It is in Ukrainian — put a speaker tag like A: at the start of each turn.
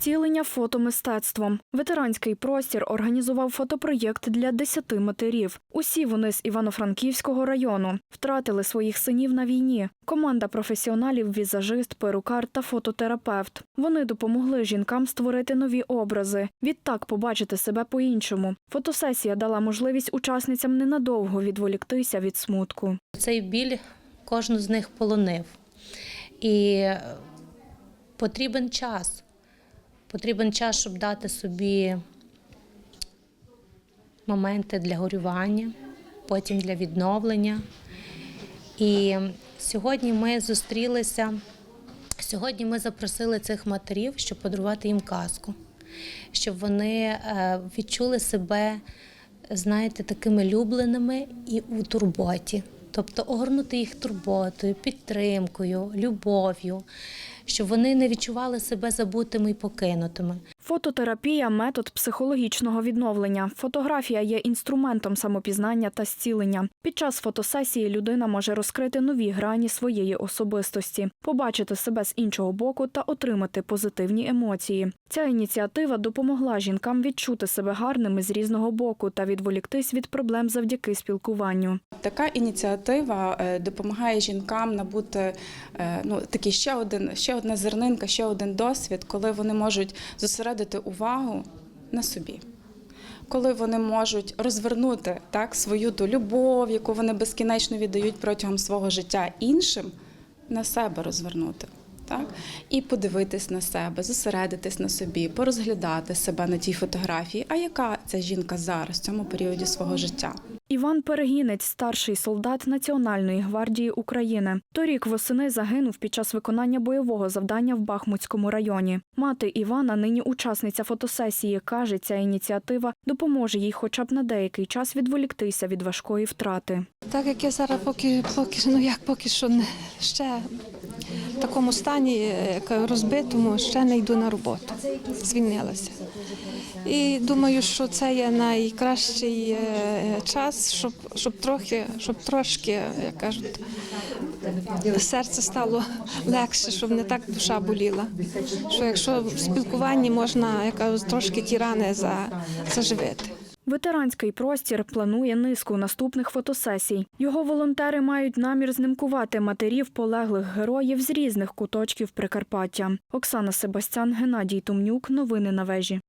A: Зцілення фотомистецтвом. Ветеранський простір організував фотопроєкт для десяти матерів. Усі вони з Івано-Франківського району втратили своїх синів на війні. Команда професіоналів, візажист, перукар та фототерапевт. Вони допомогли жінкам створити нові образи. Відтак побачити себе по-іншому. Фотосесія дала можливість учасницям ненадовго відволіктися від смутку.
B: Цей біль кожну з них полонив. І потрібен час. Потрібен час, щоб дати собі моменти для горювання, потім для відновлення. І сьогодні ми зустрілися. Сьогодні ми запросили цих матерів, щоб подарувати їм казку, щоб вони е, відчули себе, знаєте, такими любленими і у турботі. Тобто огорнути їх турботою, підтримкою, любов'ю, щоб вони не відчували себе забутими і покинутими.
A: Фототерапія метод психологічного відновлення. Фотографія є інструментом самопізнання та зцілення. Під час фотосесії людина може розкрити нові грані своєї особистості, побачити себе з іншого боку та отримати позитивні емоції. Ця ініціатива допомогла жінкам відчути себе гарними з різного боку та відволіктись від проблем завдяки спілкуванню.
C: Така ініціатива е, допомагає жінкам набути е, ну, такий ще один, ще одна зернинка, ще один досвід, коли вони можуть зосередити увагу на собі. Коли вони можуть розвернути так, свою ту любов, яку вони безкінечно віддають протягом свого життя іншим, на себе розвернути. Так? І подивитись на себе, зосередитись на собі, порозглядати себе на тій фотографії. А яка ця жінка зараз в цьому періоді свого життя?
A: Іван Перегінець, старший солдат Національної гвардії України. Торік восени загинув під час виконання бойового завдання в Бахмутському районі. Мати Івана, нині учасниця фотосесії, каже, ця ініціатива допоможе їй хоча б на деякий час відволіктися від важкої втрати.
D: Так як я зараз поки, поки ну як поки що не ще в такому стані як розбитому, ще не йду на роботу. Звільнилася. І думаю, що це є найкращий е, час, щоб, щоб трохи, щоб трошки, як кажуть, серце стало легше, щоб не так душа боліла. Що якщо в спілкуванні можна я трошки ті рани за, заживити.
A: Ветеранський простір планує низку наступних фотосесій. Його волонтери мають намір знімкувати матерів полеглих героїв з різних куточків Прикарпаття. Оксана Себастян, Геннадій Тумнюк. Новини на вежі.